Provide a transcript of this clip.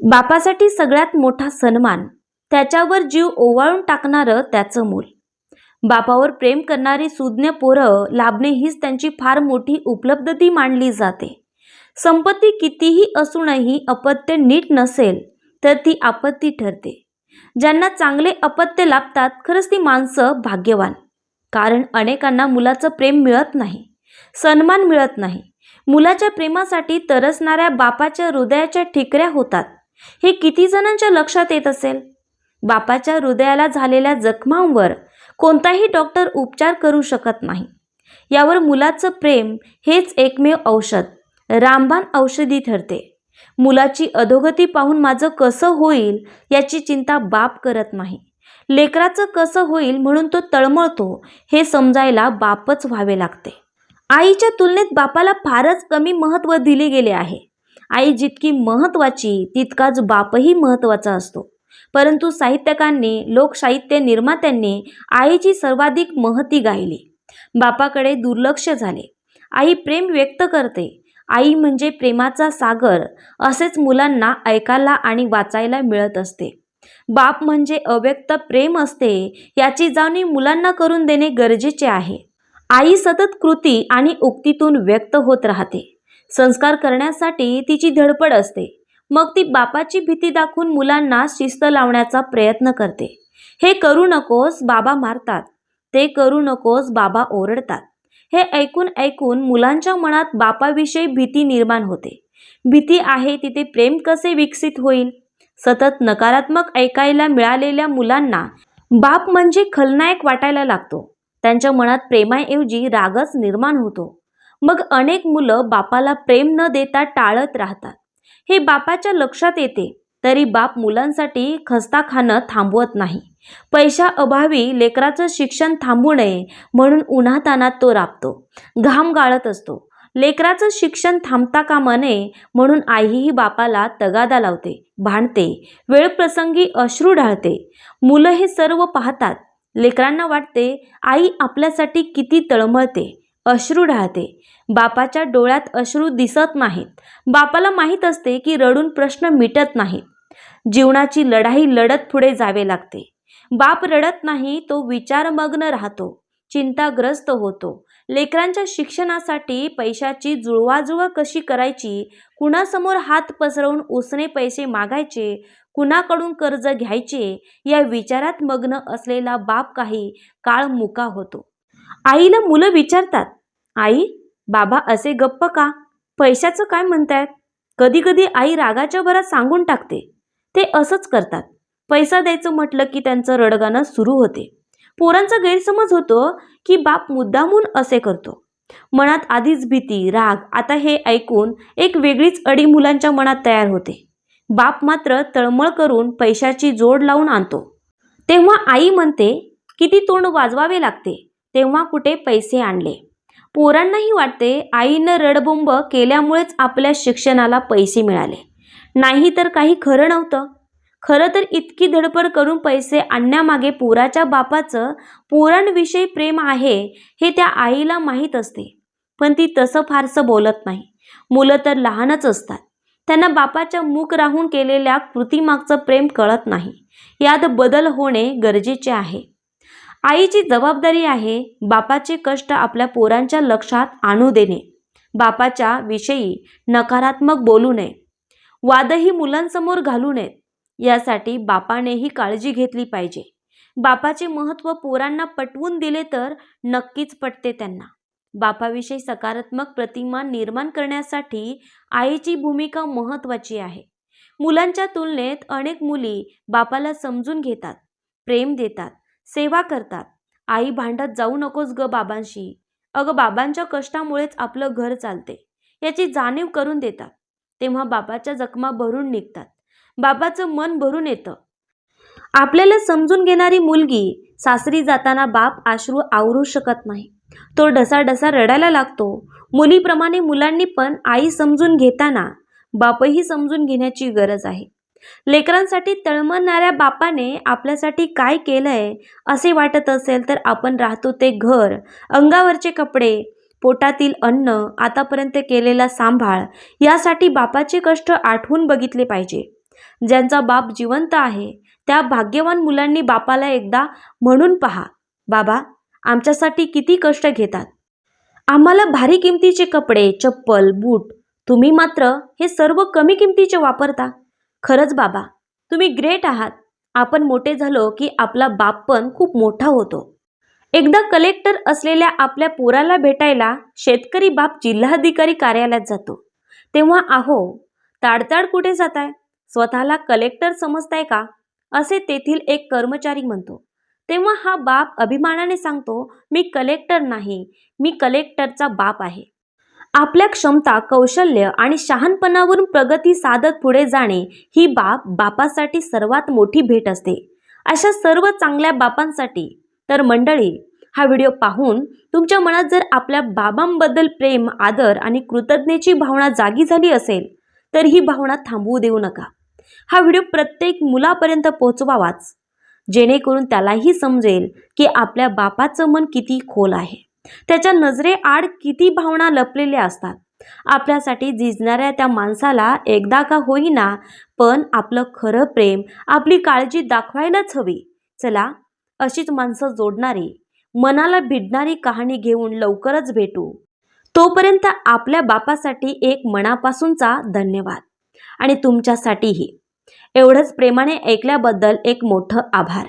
बापासाठी सगळ्यात मोठा सन्मान त्याच्यावर जीव ओवाळून टाकणारं त्याचं मूल. बापावर प्रेम करणारी सुज्ञ पोरं लाभणे हीच त्यांची फार मोठी उपलब्धी मानली जाते. संपत्ती कितीही असूनही अपत्य नीट नसेल तर ती आपत्ती ठरते. ज्यांना चांगले अपत्य लाभतात खरंच ती माणसं भाग्यवान. कारण अनेकांना मुलाचं प्रेम मिळत नाही सन्मान मिळत नाही. मुलाच्या प्रेमासाठी तरसणाऱ्या बापाच्या हृदयाच्या ठिकऱ्या होतात. हे किती जणांच्या लक्षात येत असेल? बापाच्या हृदयाला झालेल्या जखमांवर कोणताही डॉक्टर उपचार करू शकत नाही. यावर मुलाचं प्रेम हेच एकमेव औषध रामबाण औषधी ठरते. मुलाची अधोगती पाहून माझं कसं होईल याची चिंता बाप करत नाही. लेकराचं कसं होईल म्हणून तो तळमळतो हे समजायला बापच व्हावे लागते. आईच्या तुलनेत बापाला फारच कमी महत्त्व दिले गेले आहे. आई जितकी महत्त्वाची तितकाच बापही महत्त्वाचा असतो. परंतु साहित्यकांनी लोकसाहित्य निर्मात्यांनी आईची सर्वाधिक महती गायली. बापाकडे दुर्लक्ष झाले. आई प्रेम व्यक्त करते. आई म्हणजे प्रेमाचा सागर असेच मुलांना ऐकायला आणि वाचायला मिळत असते. बाप म्हणजे अव्यक्त प्रेम असते याची जाणीव मुलांना करून देणे गरजेचे आहे. आई सतत कृती आणि उक्तीतून व्यक्त होत राहते. संस्कार करण्यासाठी तिची धडपड असते. मग ती बापाची भीती दाखवून मुलांना शिस्त लावण्याचा प्रयत्न करते. हे करू नकोस बाबा मारतात. ते करू नकोस बाबा ओरडतात. हे ऐकून ऐकून मुलांच्या मनात बापाविषयी भीती निर्माण होते. भीती आहे तिथे प्रेम कसे विकसित होईल? सतत नकारात्मक ऐकायला मिळालेल्या मुलांना बाप म्हणजे खलनायक वाटायला लागतो. त्यांच्या मनात प्रेमाऐवजी रागच निर्माण होतो. मग अनेक मुलं बापाला प्रेम न देता टाळत राहतात. हे बापाच्या लक्षात येते तरी बाप मुलांसाठी खस्ता खाणं थांबवत नाही. पैशा अभावी लेकराचं शिक्षण थांबू नये म्हणून उन्हातानात तो राबतो घाम गाळत असतो. लेकराचं शिक्षण थांबता कामा नये म्हणून आईही बापाला तगादा लावते भांडते वेळप्रसंगी अश्रू ढाळते. मुलं हे सर्व पाहतात. लेकरांना वाटते आई आपल्यासाठी किती तळमळते. अश्रू राहते. बापाच्या डोळ्यात अश्रू दिसत नाहीत. बापाला माहीत असते की रडून प्रश्न मिटत नाहीत. जीवनाची लढाई लढत पुढे जावे लागते. बाप रडत नाही तो विचारमग्न राहतो. चिंताग्रस्त होतो. लेकरांच्या शिक्षणासाठी पैशाची जुळवाजुळव कशी करायची? कुणासमोर हात पसरवून उसने पैसे मागायचे? कुणाकडून कर्ज घ्यायचे? या विचारात मग्न असलेला बाप काही काळ मुका होतो. आईला मुलं विचारतात आई बाबा असे गप्प का? पैशाचं काय म्हणतायत? कधी कधी आई रागाच्या भरात सांगून टाकते. ते असंच करतात. पैसा द्यायचं म्हटलं की त्यांचं रडगाणं सुरू होते. पोरांचा गैरसमज होतो की बाप मुद्दामून असे करतो. मनात आधीच भीती राग आता हे ऐकून एक वेगळीच अडी मुलांच्या मनात तयार होते. बाप मात्र तळमळ करून पैशाची जोड लावून आणतो. तेव्हा आई म्हणते किती तोंड वाजवावे लागते. तेव्हा कुठे पैसे आणले? पोरांनाही वाटते आईनं रडबोंब केल्यामुळेच आपल्या शिक्षणाला पैसे मिळाले. नाही तर काही खरं नव्हतं. खरं तर इतकी धडपड करून पैसे आणण्यामागे पोराच्या बापाचं पोरांविषयी प्रेम आहे हे त्या आईला माहीत असते. पण ती तसं फारसं बोलत नाही. मुलं तर लहानच असतात. त्यांना बापाच्या मूक राहून केलेल्या कृतीमागचं प्रेम कळत नाही. यात बदल होणे गरजेचे आहे. आईची जबाबदारी आहे बापाचे कष्ट आपल्या पोरांच्या लक्षात आणू देणे. बापाच्या विषयी नकारात्मक बोलू नये. वादही मुलांसमोर घालू नयेत. यासाठी बापानेही काळजी घेतली पाहिजे. बापाचे महत्त्व पोरांना पटवून दिले तर नक्कीच पटते त्यांना. बापाविषयी सकारात्मक प्रतिमा निर्माण करण्यासाठी आईची भूमिका महत्त्वाची आहे. मुलांच्या तुलनेत अनेक मुली बापाला समजून घेतात प्रेम देतात सेवा करतात. आई भांडत जाऊ नकोस ग बाबांशी. अगं बाबांच्या कष्टामुळेच आपलं घर चालते. याची जाणीव करून देतात. तेव्हा बाबाच्या जखमा भरून निघतात. बाबाचं मन भरून येतं. आपल्याला समजून घेणारी मुलगी सासरी जाताना बाप आश्रू आवरू शकत नाही. तो डसाडसा रडायला लागतो. मुलीप्रमाणे मुलांनी पण आई समजून घेताना बापही समजून घेण्याची गरज आहे. लेकरांसाठी तळमळणाऱ्या बापाने आपल्यासाठी काय केलंय असे वाटत असेल तर आपण राहतो ते घर अंगावरचे कपडे पोटातील अन्न आतापर्यंत केलेला सांभाळ यासाठी बापाचे कष्ट आठवून बघितले पाहिजे. ज्यांचा बाप जिवंत आहे त्या भाग्यवान मुलांनी बापाला एकदा म्हणून पहा बाबा आमच्यासाठी किती कष्ट घेतात. आम्हाला भारी किमतीचे कपडे चप्पल बूट तुम्ही मात्र हे सर्व कमी किमतीचे वापरता. खरंच बाबा तुम्ही ग्रेट आहात. आपण मोठे झालो की आपला बाप पण खूप मोठा होतो. एकदा कलेक्टर असलेल्या आपल्या पोराला भेटायला शेतकरी बाप जिल्हाधिकारी कार्यालयात जातो. तेव्हा आहो ताडताड कुठे जाताय? स्वतःला कलेक्टर समजताय का? असे तेथील एक कर्मचारी म्हणतो. तेव्हा हा बाप अभिमानाने सांगतो मी कलेक्टर नाही. मी कलेक्टरचा बाप आहे. आपल्या क्षमता कौशल्य आणि शहाणपणावरून प्रगती साधत पुढे जाणे ही बाप बापासाठी सर्वात मोठी भेट असते. अशा सर्व चांगल्या बापांसाठी तर मंडळी हा व्हिडिओ पाहून तुमच्या मनात जर आपल्या बाबांबद्दल प्रेम आदर आणि कृतज्ञतेची भावना जागी झाली असेल तर ही भावना थांबवू देऊ नका. हा व्हिडिओ प्रत्येक मुलापर्यंत पोहोचवावाच जेणेकरून त्यालाही समजेल की आपल्या बापाचं मन किती खोल आहे. त्याच्या नजरेआड किती भावना लपलेल्या असतात? आपल्यासाठी झिजणाऱ्या त्या माणसाला एकदा का होईना पण आपलं खरं प्रेम आपली काळजी दाखवायलाच हवी. चला अशीच माणसं जोडणारी मनाला भिडणारी कहाणी घेऊन लवकरच भेटू. तोपर्यंत आपल्या बापासाठी एक मनापासूनचा धन्यवाद. आणि तुमच्यासाठीही. एवढंच प्रेमाने ऐकल्याबद्दल एक मोठं आभार.